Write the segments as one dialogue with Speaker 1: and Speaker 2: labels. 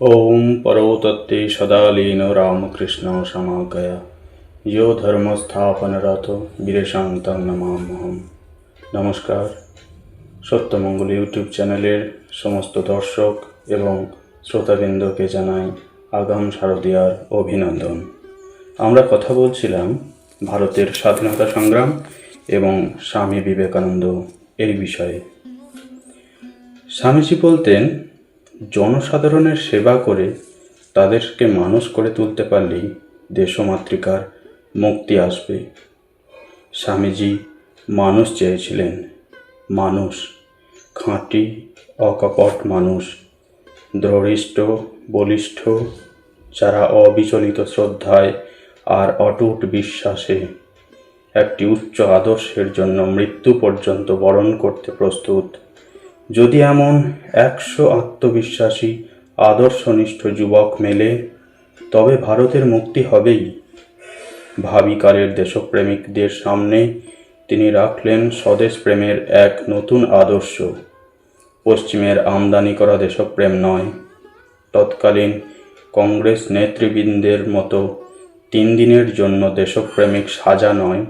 Speaker 1: ॐ परौतत्ते सदालीन रामकृष्ण समागया यो ধর্মস্থাপনরত বীরেশান্তং নমামহম নমস্কার সত্যমঙ্গল ইউটিউব চ্যানেলের সমস্ত দর্শক এবং শ্রোতাবৃন্দকে জানাই আগাম শারদীয়ার অভিনন্দন আমরা কথা বলছিলাম ভারতের স্বাধীনতা সংগ্রাম এবং স্বামী বিবেকানন্দ এই বিষয়ে স্বামীজি বলতেন জনসাধারণের সেবা করে তাদেরকে মানুষ করে তুলতে পারলেই দেশমাতৃকার মুক্তি আসবে। স্বামীজি মানুষ চেয়েছিলেন মানুষ খাঁটি, অকপট মানুষ, দৃঢ়িষ্ঠ, বলিষ্ঠ, যারা অবিচলিত শ্রদ্ধায় আর অটুট বিশ্বাসে একটি উচ্চ আদর্শের জন্য মৃত্যু পর্যন্ত বরণ করতে প্রস্তুত যদি এমন একশো আত্মবিশ্বাসী, আদর্শনিষ্ঠ যুবক মেলে, তবে ভারতের মুক্তি হবেই। ভাবিকালের দেশপ্রেমিকদের সামনে তিনি রাখলেন স্বদেশ প্রেমের এক নতুন আদর্শ। পশ্চিমের আমদানি করা দেশপ্রেম নয়। তৎকালীন কংগ্রেস নেতৃবৃন্দের মতো তিন দিনের জন্য দেশপ্রেমিক সাজা নয়।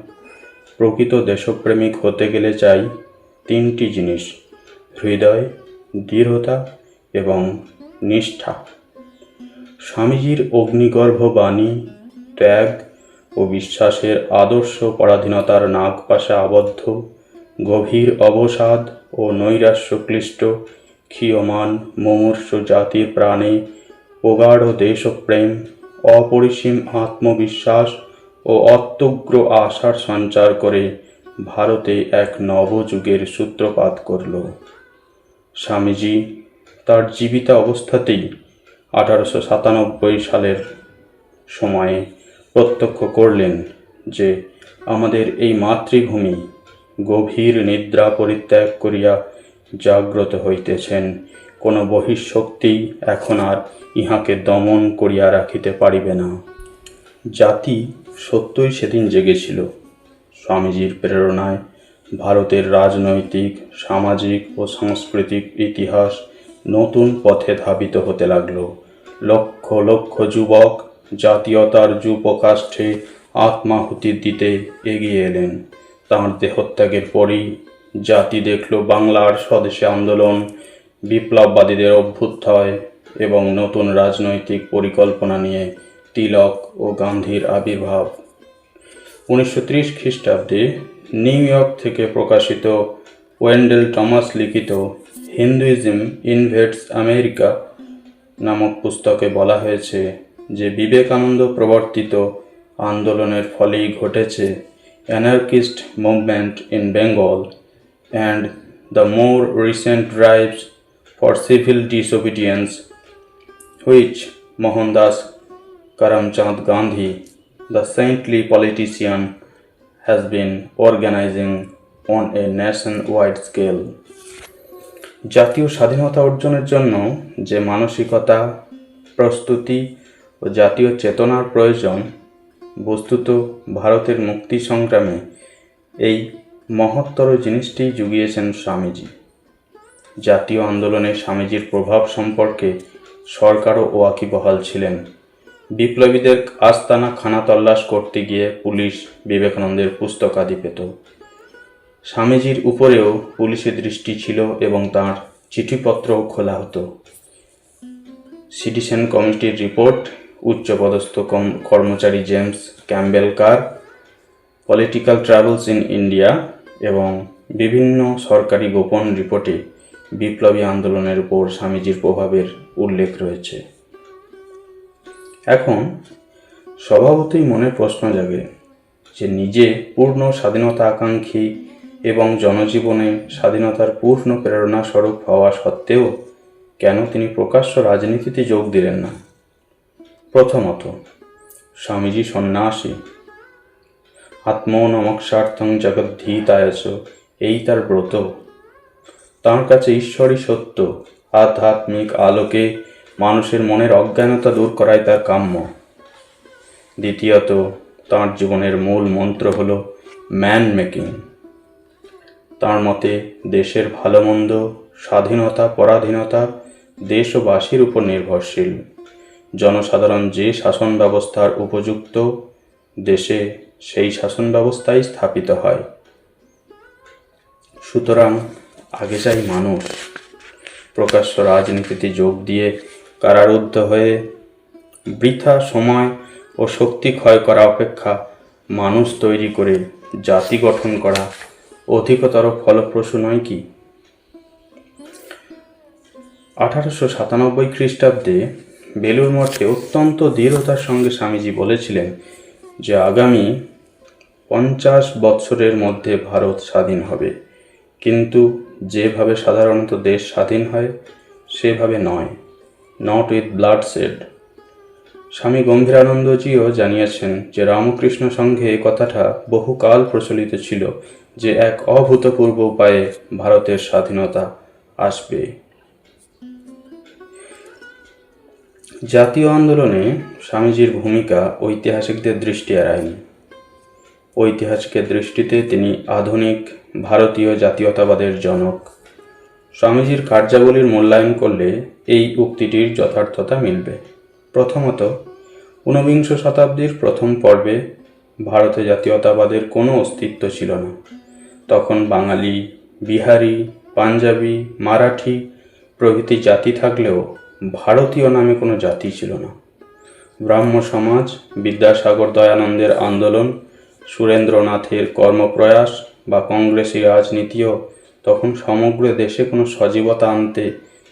Speaker 1: প্রকৃত দেশপ্রেমিক হতে গেলে চাই তিনটি জিনিস। হৃদয়, দৃঢ়তা এবং নিষ্ঠা। স্বামীজির অগ্নিগর্ভ বাণী, ত্যাগ ও বিশ্বাসের আদর্শ পরাধীনতার নাগপাশে আবদ্ধ, গভীর অবসাদ ও নৈরাশ্য ক্লিষ্ট ক্ষীয়মান, মুমূর্ষ জাতির প্রাণে প্রগাঢ় দেশপ্রেম, অপরিসীম আত্মবিশ্বাস ও অত্যগ্র আশার সঞ্চার করে ভারতে এক নবযুগের সূত্রপাত করল। স্বামীজি তার জীবিত অবস্থাতেই আঠারোশো সাতানব্বই সালের সময়ে প্রত্যক্ষ করলেন যে আমাদের এই মাতৃভূমি গভীর নিদ্রা পরিত্যাগ করিয়া জাগ্রত হইতেছেন। কোনো বহিঃশক্তি এখন আর ইহাকে দমন করিয়া রাখিতে পারিবে না। জাতি সত্যই সেদিন জেগেছিল। স্বামীজির প্রেরণায় ভারতের রাজনৈতিক, সামাজিক ও সাংস্কৃতিক ইতিহাস নতুন পথে ধাবিত হতে লাগল। লক্ষ লক্ষ যুবক জাতীয়তার যুপকাষ্ঠে আত্মাহুতি দিতে এগিয়ে এলেন। তাঁর দেহত্যাগের পরই জাতি দেখল বাংলার স্বদেশী আন্দোলন, বিপ্লববাদীদের অভ্যুত্থয় এবং নতুন রাজনৈতিক পরিকল্পনা নিয়ে তিলক ও গান্ধীর আবির্ভাব। উনিশশো ত্রিশ খ্রিস্টাব্দে নিউ ইয়র্ক থেকে প্রকাশিত ওয়েন্ডেল টমাস লিখিত হিন্দুইজম ইনভেটস আমেরিকা নামক পুস্তকে বলা হয়েছে যে বিবেকানন্দ প্রবর্তিত আন্দোলনের ফলেই ঘটেছে anarchist movement in Bengal and the more recent drives for civil disobedience which Mohandas Karamchand Gandhi, the saintly politician, has been organizing on a nationwide scale. জাতীয় স্বাধীনতা অর্জনের জন্য যে মানসিকতা, প্রস্তুতি ও জাতীয় চেতনার প্রয়োজন, বস্তুত ভারতের মুক্তি সংগ্রামে এই মহত্তর জিনিসটি জুগিয়েছেন স্বামীজি জাতীয় আন্দোলনে স্বামীজির প্রভাব সম্পর্কে সরকারও ওয়াকিবহাল ছিলেন বিপ্লবীদের আস্তানা খানা তল্লাশ করতে গিয়ে পুলিশ বিবেকানন্দের পুস্তক আদি পেত। স্বামীজির উপরেও পুলিশের দৃষ্টি ছিল এবং তাঁর চিঠিপত্রও খোলা হতো। সিটিসেন কমিটির রিপোর্ট, উচ্চপদস্থ কর্মচারী James Campbell Ker, political travels in India এবং বিভিন্ন সরকারি গোপন রিপোর্টে বিপ্লবী আন্দোলনের উপর স্বামীজির প্রভাবের উল্লেখ রয়েছে। এখন স্বভাবতই মনে প্রশ্ন জাগে যে নিজে পূর্ণ স্বাধীনতা আকাঙ্ক্ষী এবং জনজীবনে স্বাধীনতার পূর্ণ প্রেরণা স্বরূপ হওয়া সত্ত্বেও কেন তিনি প্রকাশ্য রাজনীতিতে যোগ দিলেন না? প্রথমত, স্বামীজি সন্ন্যাসী। আত্মনমক্ষার্থং জগদ্ধীতায়চ এই তার ব্রত। তাঁর কাছে ঈশ্বরই সত্য। আধ্যাত্মিক আলোকে মানুষের মনের অজ্ঞানতা দূর করাই তার কাম্য। দ্বিতীয়ত, তাঁর জীবনের মূল মন্ত্র হল ম্যান মেকিং তাঁর মতে, দেশের ভালো মন্দ স্বাধীনতা, পরাধীনতা দেশবাসীর উপর নির্ভরশীল। জনসাধারণ যে শাসন ব্যবস্থার উপযুক্ত, দেশে সেই শাসন ব্যবস্থাই স্থাপিত হয়। সুতরাং আগে চাই মানুষ। প্রকাশ্য রাজনীতিতে যোগ দিয়ে কারারুদ্ধ হয়ে বৃথা সময় ও শক্তি ক্ষয় করা অপেক্ষা মানুষ তৈরি করে জাতি গঠন করা অধিকতর ফলপ্রসূ নয় কি? আঠারোশো সাতানব্বই খ্রিস্টাব্দে বেলুর মঠে অত্যন্ত দৃঢ়তার সঙ্গে স্বামীজি বলেছিলেন যে আগামী পঞ্চাশ বৎসরের মধ্যে ভারত স্বাধীন হবে। কিন্তু যেভাবে সাধারণত দেশ স্বাধীন হয়, সেভাবে নয়। নট উইথ ব্লাড সেড স্বামী গম্ভীরানন্দজিও জানিয়েছেন যে রামকৃষ্ণ সংঘে এই কথাটা বহুকাল প্রচলিত ছিল যে এক অভূতপূর্ব উপায়ে ভারতের স্বাধীনতা আসবে। জাতীয় আন্দোলনে স্বামীজির ভূমিকা ঐতিহাসিকদের দৃষ্টি এড়ায়নি। ঐতিহাসিকের দৃষ্টিতে তিনি আধুনিক ভারতীয় জাতীয়তাবাদের জনক। স্বামীজির কার্যাবলীর মূল্যায়ন করলে এই উক্তিটির যথার্থতা মিলবে। প্রথমত, ঊনবিংশ শতাব্দীর প্রথম পর্বে ভারতে জাতীয়তাবাদের কোনো অস্তিত্ব ছিল না। তখন বাঙালি, বিহারি, পাঞ্জাবি, মারাঠি প্রভৃতি জাতি থাকলেও ভারতীয় নামে কোনো জাতি ছিল না। ব্রাহ্ম সমাজ, বিদ্যাসাগর দয়ানন্দের আন্দোলন, সুরেন্দ্রনাথের কর্মপ্রয়াস বা কংগ্রেসী রাজনীতিও তখন সমগ্র দেশে কোনো সজীবতা আনতে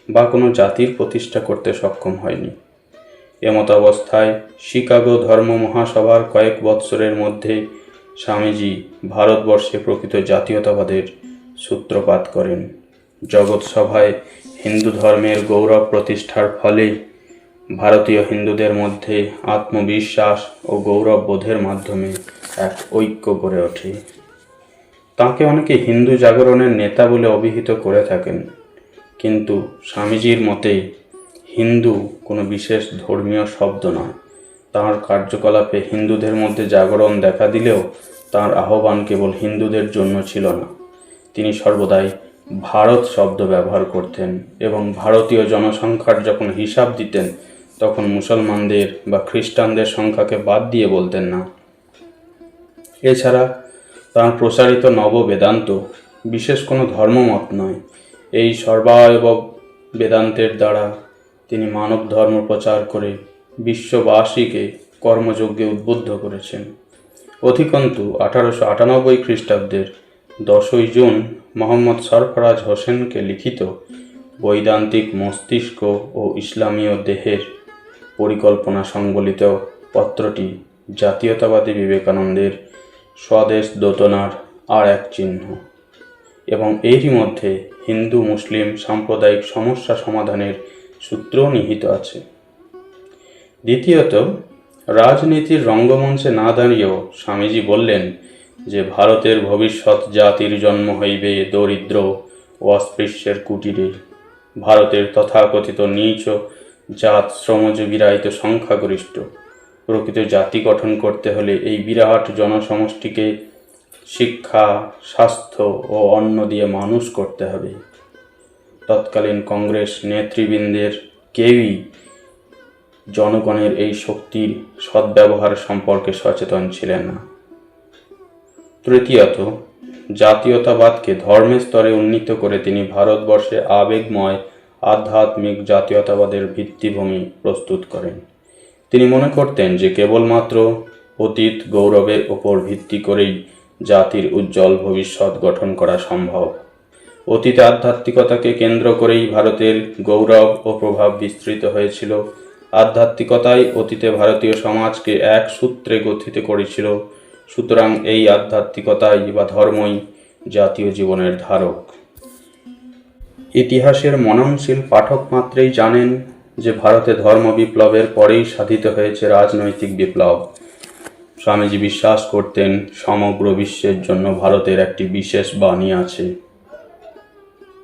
Speaker 1: বা কোনো জাতির প্রতিষ্ঠা করতে সক্ষম হয়নি। এমত অবস্থায় শিকাগো ধর্ম মহাসভার কয়েক বৎসরের মধ্যে স্বামীজি ভারতবর্ষে প্রকৃত জাতীয়তাবাদের সূত্রপাত করেন। জগৎসভায় হিন্দু ধর্মের গৌরব প্রতিষ্ঠার ফলে ভারতীয় হিন্দুদের মধ্যে আত্মবিশ্বাস ও গৌরব বোধের মাধ্যমে এক ঐক্য গড়ে ওঠে। তাকে অনেকে হিন্দু জাগরণের নেতা বলে অভিহিত করে থাকেন। কিন্তু স্বামীজির মতে, হিন্দু কোনো বিশেষ ধর্মীয় শব্দ নয়। তাঁর কার্যকলাপে হিন্দুদের মধ্যে জাগরণ দেখা দিলেও তাঁর আহ্বান কেবল হিন্দুদের জন্য ছিল না। তিনি সর্বদাই ভারত শব্দ ব্যবহার করতেন এবং ভারতীয় জনসংখ্যার যখন হিসাব দিতেন, তখন মুসলমানদের বা খ্রিস্টানদের সংখ্যাকে বাদ দিয়ে বলতেন না। এছাড়া তাঁর প্রসারিত নব বেদান্ত বিশেষ কোনো ধর্মমত নয়। এই সর্বায়ব বেদান্তের দ্বারা তিনি মানব ধর্ম প্রচার করে বিশ্ববাসীকে কর্মযজ্ঞে উদ্বুদ্ধ করেছেন। অধিকন্তু, আঠারোশো আটানব্বই খ্রিস্টাব্দের দশই জুন মোহাম্মদ সরফরাজ হোসেনকে লিখিত বৈদান্তিক মস্তিষ্ক ও ইসলামীয় দেহের পরিকল্পনা সংবলিত পত্রটি জাতীয়তাবাদী বিবেকানন্দের স্বদেশ দোতনার আর এক চিহ্ন। এবং এরই মধ্যে হিন্দু, মুসলিম সাম্প্রদায়িক সমস্যা সমাধানের সূত্রও নিহিত আছে। দ্বিতীয়ত, রাজনীতির রঙ্গমঞ্চে না দাঁড়িয়েও স্বামীজি বললেন যে, ভারতের ভবিষ্যৎ জাতির জন্ম হইবে দরিদ্র ও অস্পৃশ্যের কুটিরে ভারতের তথাকথিত নীচ জাত শ্রমযোগীরাই তো সংখ্যাগরিষ্ঠ। প্রকৃত জাতি গঠন করতে হলে এই বিরাট জনসমষ্টিকে শিক্ষা, স্বাস্থ্য ও অন্ন দিয়ে মানুষ করতে হবে। তৎকালীন কংগ্রেস নেতৃবৃন্দের কেউই জনগণের এই শক্তির সদ্ব্যবহার সম্পর্কে সচেতন ছিলেন না। তৃতীয়ত, জাতীয়তাবাদকে ধর্মের স্তরে উন্নীত করে তিনি ভারতবর্ষে আবেগময় আধ্যাত্মিক জাতীয়তাবাদের ভিত্তিভূমি প্রস্তুত করেন। তিনি মনে করতেন যে কেবলমাত্র অতীত গৌরবের ওপর ভিত্তি করেই জাতির উজ্জ্বল ভবিষ্যৎ গঠন করা সম্ভব। অতীতে আধ্যাত্মিকতাকে কেন্দ্র করেই ভারতের গৌরব ও প্রভাব বিস্তৃত হয়েছিল। আধ্যাত্মিকতাই অতীতে ভারতীয় সমাজকে এক সূত্রে গঠিত করেছিল। সুতরাং এই আধ্যাত্মিকতাই বা ধর্মই জাতীয় জীবনের ধারক। ইতিহাসের মননশীল পাঠক মাত্রেই জানেন যে ভারতে ধর্ম বিপ্লবের পরেই সাধিত হয়েছে রাজনৈতিক বিপ্লব। স্বামীজি বিশ্বাস করতেন, সমগ্র বিশ্বের জন্য ভারতের একটি বিশেষ বাণী আছে।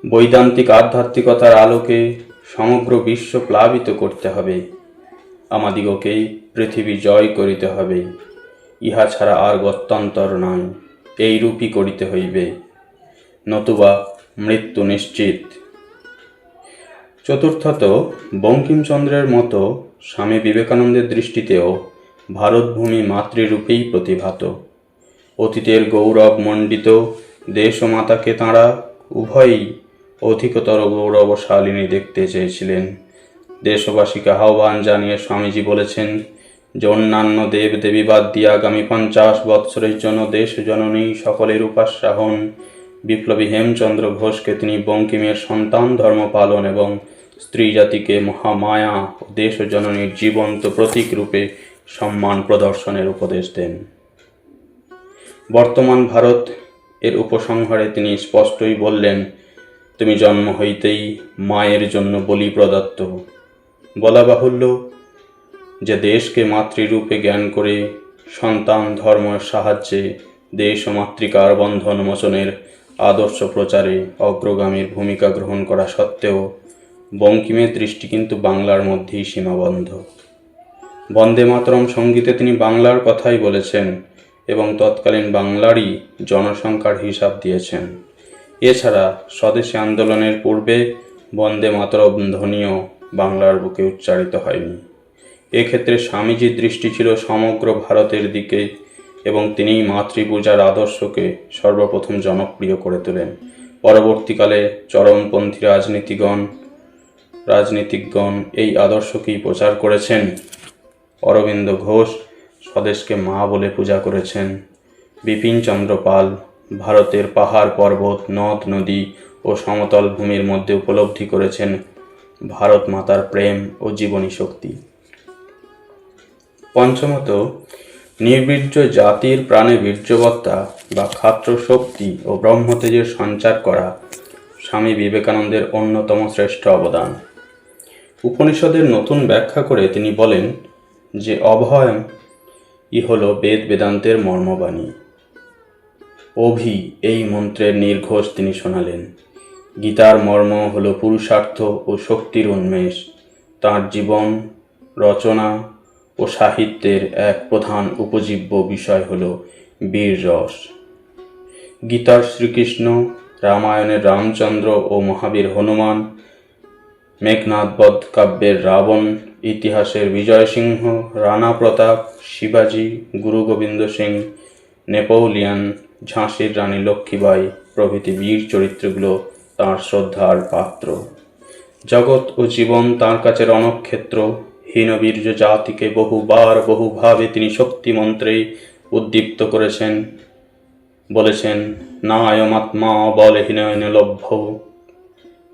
Speaker 1: বৈদান্তিক আধ্যাত্মিকতার আলোকে সমগ্র বিশ্ব প্লাবিত করতে হবে। আমাদিগকেই পৃথিবী জয় করিতে হবে। ইহা ছাড়া আর গত্যন্তর নয় এইরূপই করিতে হইবে। নতুবা মৃত্যু নিশ্চিত। চতুর্থত বঙ্কিমচন্দ্রের মতো স্বামী বিবেকানন্দের দৃষ্টিতেও ভারতভূমি মাতৃরূপেই প্রতিভাত। অতীতের গৌরব মণ্ডিত দেশ ও মাতাকে তাঁরা উভয়ই অধিকতর গৌরবশালিনী দেখতে চেয়েছিলেন। দেশবাসীকে আহ্বান জানিয়ে স্বামীজি বলেছেন যে অন্যান্য দেব দেবী বাদ দিয়ে আগামী পঞ্চাশ বৎসরের জন্য দেশ জননী সকলের উপাস্যা বিপ্লবী হেমচন্দ্র ঘোষকে তিনি বঙ্কিমের সন্তান ধর্ম পালন এবং স্ত্রী জাতিকে মহামায়া ও দেশ জননীর জীবন্ত প্রতীক রূপে সম্মান প্রদর্শনের উপদেশ দেন। বর্তমান ভারত এর উপসংহারে তিনি স্পষ্টই বললেন, তুমি জন্ম হইতেই মায়ের জন্য বলি প্রদত্ত। বলা বাহুল্য যে দেশকে মাতৃরূপে জ্ঞান করে সন্তান ধর্মের সাহায্যে দেশ ও মাতৃকার বন্ধন মোচনের আদর্শ প্রচারে অগ্রগামীর ভূমিকা গ্রহণ করা সত্ত্বেও বঙ্কিমের দৃষ্টি কিন্তু বাংলার মধ্যেই সীমাবদ্ধ। বন্দে মাতরম সঙ্গীতে তিনি বাংলার কথাই বলেছেন এবং তৎকালীন বাংলারই জনসংখ্যার হিসাব দিয়েছেন। এছাড়া স্বদেশী আন্দোলনের পূর্বে বন্দে মাতরম ধ্বনিও বাংলার বুকে উচ্চারিত হয়নি। এক্ষেত্রে স্বামীজির দৃষ্টি ছিল সমগ্র ভারতের দিকে এবং তিনি মাতৃপূজার আদর্শকে সর্বপ্রথম জনপ্রিয় করে তোলেন। পরবর্তীকালে চরমপন্থী রাজনীতিগণ রাজনীতিকগণ এই আদর্শকেই প্রচার করেছেন। অরবিন্দ ঘোষ স্বদেশকে মা বলে পূজা করেছেন। বিপিন চন্দ্র পাল ভারতের পাহাড় পর্বত, নদ, নদী ও সমতল ভূমির মধ্যে উপলব্ধি করেছেন ভারত মাতার প্রেম ও জীবনী শক্তি। পঞ্চমত, নির্বীর্য জাতির প্রাণে বীর্যবত্তা বা খাত্র শক্তি ও ব্রহ্মতেজের সঞ্চার করা স্বামী বিবেকানন্দের অন্যতম শ্রেষ্ঠ অবদান। উপনিষদের নতুন ব্যাখ্যা করে তিনি বলেন যে অভয় ই হল বেদ বেদান্তের মর্মবাণী। অভি এই মন্ত্রের নির্ঘোষ তিনি শোনালেন, গীতার মর্ম হল পুরুষার্থ ও শক্তির উন্মেষ, তাঁর জীবন, রচনা ও সাহিত্যের এক প্রধান উপজীব্য বিষয় হল বীর রস। গীতার শ্রীকৃষ্ণ, রামায়ণের রামচন্দ্র ও মহাবীর হনুমান মেঘনাথবধ কাব্যের রাবণ, ইতিহাসের বিজয় সিংহ রানা প্রতাপ, শিবাজি, গুরু গোবিন্দ সিং, নেপোলিয়ান, ঝাঁসির রানী লক্ষ্মীবাই প্রভৃতি বীর চরিত্রগুলো তাঁর শ্রদ্ধার পাত্র। জগৎ ও জীবন তাঁর কাছে রণক্ষেত্র। হীনবীর্য জাতিকে বহুবার বহুভাবে তিনি শক্তি মন্ত্রে উদ্দীপ্ত করেছেন। বলেছেন না নায়মাত্মা বলহীন লভ্য।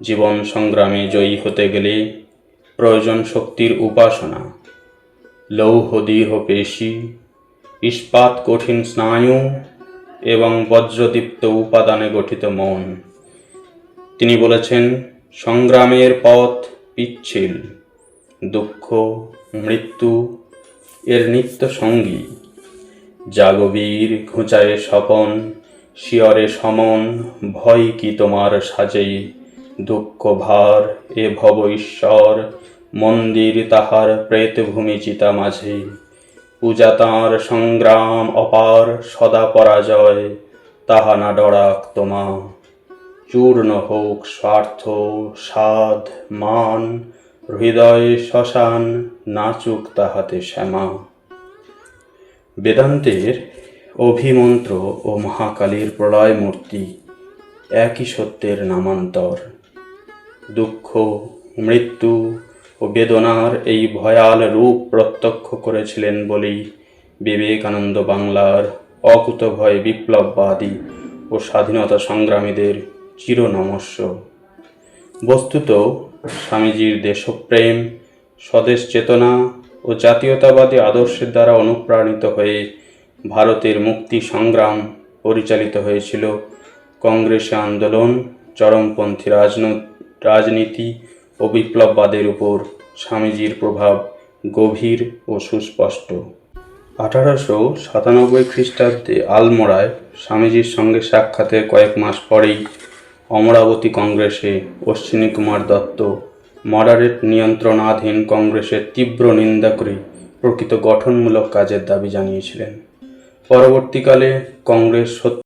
Speaker 1: জীবন সংগ্রামে জয়ী হতে গেলে প্রয়োজন শক্তির উপাসনা। লৌহ দীর্ঘ পেশি, ইস্পাত কঠিন স্নায়ু এবং বজ্রদীপ্ত উপাদানে গঠিত মন। তিনি বলেছেন, সংগ্রামের পথ পিচ্ছিল, দুঃখ, মৃত্যু, এর নিত্য সঙ্গী। জাগবীর ঘুঁচায়ে স্বপন, শিয়রে সমন, ভয় কি তোমার সাজে দুঃখ ভার এ ভব ঈশ্বর, মন্দির তাহার প্রেতভূমি চিতা মাঝে। পূজা তাঁর সংগ্রাম অপার, সদা পরাজয়, তাহা না ডরাক তোমা। চূর্ণ হোক স্বার্থ সাধ মান, হৃদয়ে শ্মশান, নাচুক তাহাতে শ্যামা। বেদান্তের অভিমন্ত্র ও মহাকালীর প্রলয় মূর্তি একই সত্যের নামান্তর। দুঃখ, মৃত্যু ও বেদনার এই ভয়াল রূপ প্রত্যক্ষ করেছিলেন বলেই বিবেকানন্দ বাংলার অকুতভয় বিপ্লববাদী ও স্বাধীনতা সংগ্রামীদের চিরনমস্য। বস্তুত স্বামীজির দেশপ্রেম, স্বদেশ চেতনা ও জাতীয়তাবাদী আদর্শের দ্বারা অনুপ্রাণিত হয়ে ভারতের মুক্তি সংগ্রাম পরিচালিত হয়েছিল কংগ্রেসে আন্দোলন, চরমপন্থী রাজন- রাজনীতি ও বিপ্লববাদের উপর স্বামীজির প্রভাব গভীর ও সুস্পষ্ট। আঠারোশো সাতানব্বই খ্রিস্টাব্দে আলমোড়ায় স্বামীজির সঙ্গে সাক্ষাতের কয়েক মাস পরেই অমরাবতী কংগ্রেসে অশ্বিনী কুমার দত্ত মডারেট নিয়ন্ত্রণাধীন কংগ্রেসের তীব্র নিন্দা করে প্রকৃত গঠনমূলক কাজের দাবি জানিয়েছিলেন। পরবর্তীকালে কংগ্রেস সত্য